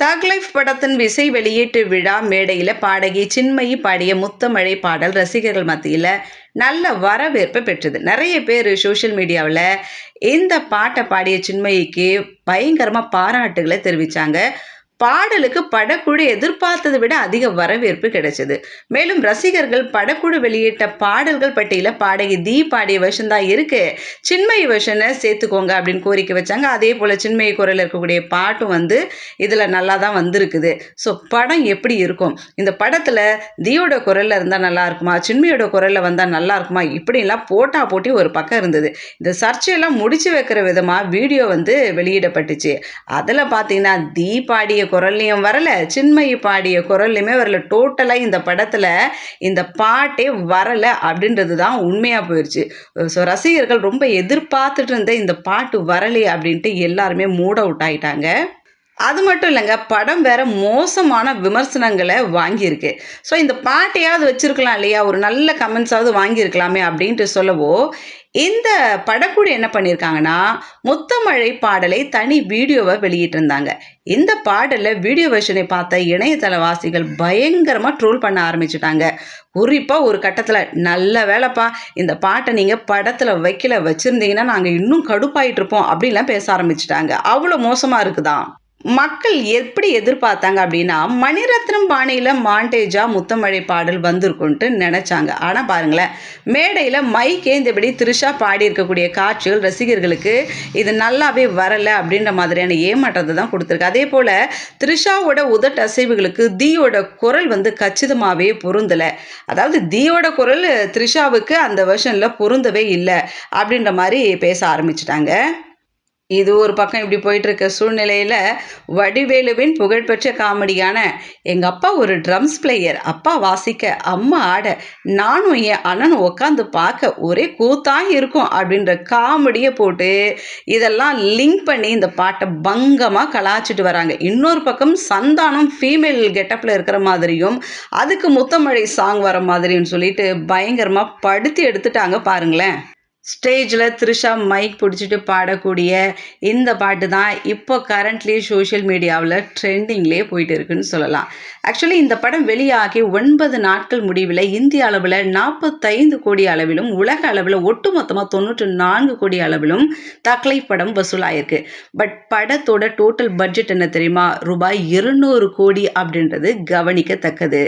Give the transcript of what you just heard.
தாக் life படத்தின் விசை வெளியீட்டு விழா மேடையில் பாடகி சின்மயி பாடிய முத்தமழை பாடல் ரசிகர்கள் மத்தியில் நல்ல வரவேற்பை பெற்றது. நிறைய பேர் சோஷியல் மீடியாவில் இந்த பாட்டை பாடிய சின்மயிக்கு பயங்கரமாக பாராட்டுகளை தெரிவித்தாங்க பாடலுக்கு படக்குழு எதிர்பார்த்ததை விட அதிக வரவேற்பு கிடைச்சது. மேலும் ரசிகர்கள் படக்குழு வெளியிட்ட பாடல்கள் பட்டியல பாடகி தீ பாடிய வருஷன் தான் இருக்கு. சின்மயி வருஷனை சேர்த்துக்கோங்க அப்படின்னு கோரிக்கை வச்சாங்க. அதே போல் சின்மயி குரலில் இருக்கக்கூடிய பாட்டும் வந்து இதில் நல்லா தான் வந்திருக்குது. ஸோ படம் எப்படி இருக்கும்? இந்த படத்தில் தீயோட குரலில் இருந்தால் நல்லா இருக்குமா? சின்மையோட குரலில் வந்தால் நல்லா இருக்குமா? இப்படிலாம் போட்டா போட்டி ஒரு பக்கம் இருந்தது. இந்த சர்ச்சையெல்லாம் முடிச்சு வைக்கிற விதமாக வீடியோ வந்து வெளியிடப்பட்டுச்சு. அதில் பார்த்தீங்கன்னா தீ பாடிய குரல்லையும் வரல சின்மயி பாடிய குரல்லையுமே வரல. டோட்டலாக இந்த படத்தில் இந்த பாட்டே வரல அப்படின்றது தான் உண்மையாக போயிடுச்சு ஸோ ரசிகர்கள் ரொம்ப எதிர்பார்த்துட்டு இருந்த இந்த பாட்டு வரலையே அப்படின்ட்டு எல்லாருமே மூட் அவுட் ஆகிட்டாங்க அது மட்டும் இல்லைங்க படம் வேற மோசமான விமர்சனங்களை வாங்கியிருக்கு. ஸோ இந்த பாட்டையாவது வச்சிருக்கலாம் இல்லையா? ஒரு நல்ல கமெண்ட்ஸாவது வாங்கியிருக்கலாமே அப்படின்ட்டு சொல்லவோ இந்த படக்குழு என்ன பண்ணியிருக்காங்கன்னா முத்தமழை பாடலை தனி வீடியோவை வெளியிட்டிருந்தாங்க. இந்த பாடலில் வீடியோ வெர்ஷனை பார்த்த இணையதளவாசிகள் பயங்கரமாக ட்ரோல் பண்ண ஆரம்பிச்சிட்டாங்க. குறிப்பாக ஒரு கட்டத்தில் நல்ல வேலைப்பா இந்த பாட்டை நீங்கள் படத்தில் வைக்கல வச்சுருந்தீங்கன்னா நாங்கள் இன்னும் கடுப்பாயிட்டு இருப்போம் அப்படிலாம் பேச ஆரம்பிச்சிட்டாங்க. அவ்வளோ மோசமாக இருக்குதான். மக்கள் எப்படி எதிர்பார்த்தாங்க அப்படின்னா மணிரத்னம் பாணியில் மாண்டேஜா முத்தமழை பாடல் வந்திருக்குன்ட்டு நினச்சாங்க. ஆனால் பாருங்களேன் மேடையில் மைக் ஏந்தபடி த்ரிஷா பாடியிருக்கக்கூடிய காட்சிகள் ரசிகர்களுக்கு இது நல்லாவே வரலை அப்படின்ற மாதிரியான ஏமாற்றத்தை தான் கொடுத்துருக்கு. அதே போல் த்ரிஷாவோட உதட்டு அசைவுகளுக்கு தீயோட குரல் வந்து கச்சிதமாகவே பொருந்தலை. அதாவது தீயோட குரல் த்ரிஷாவுக்கு அந்த வெர்ஷனில் பொருந்தவே இல்லை அப்படின்ற மாதிரி பேச ஆரம்பிச்சிட்டாங்க. இது ஒரு பக்கம் இப்படி போயிட்டுருக்க சூழ்நிலையில் வடிவேலுவின் புகழ்பெற்ற காமெடியான எங்கள் அப்பா ஒரு ட்ரம்ஸ் பிளேயர் அப்பா வாசிக்க அம்மா ஆட நானும் என் அண்ணனும் உட்காந்து பார்க்க ஒரே கூத்தாக இருக்கும் அப்படின்ற காமெடியை போட்டு இதெல்லாம் லிங்க் பண்ணி இந்த பாட்டை பங்கமாக கலாச்சிட்டு வராங்க. இன்னொரு பக்கம் சந்தானம் ஃபீமேல் கெட்டப்பில் இருக்கிற மாதிரியும் அதுக்கு முத்தமழை சாங் வர மாதிரியும் சொல்லிட்டு பயங்கரமாக படுத்தி எடுத்துட்டாங்க பாருங்களேன். ஸ்டேஜில் த்ரிஷா மைக் பிடிச்சிட்டு பாடக்கூடிய இந்த பாட்டு தான் இப்போ கரண்ட்லி சோஷியல் மீடியாவில் ட்ரெண்டிங்லேயே போயிட்டு இருக்குன்னு சொல்லலாம். ஆக்சுவலி இந்த படம் வெளியாகி ஒன்பது நாட்கள் முடிவில் இந்திய அளவில் நாற்பத்தைந்து கோடி அளவிலும் உலக அளவில் ஒட்டுமொத்தமாக தொண்ணூற்று நான்கு கோடி அளவிலும் தக்லை படம் வசூலாயிருக்கு. பட் படத்தோட டோட்டல் பட்ஜெட் என்ன தெரியுமா? ரூபாய் இருநூறு கோடி அப்படின்றது கவனிக்கத்தக்கது.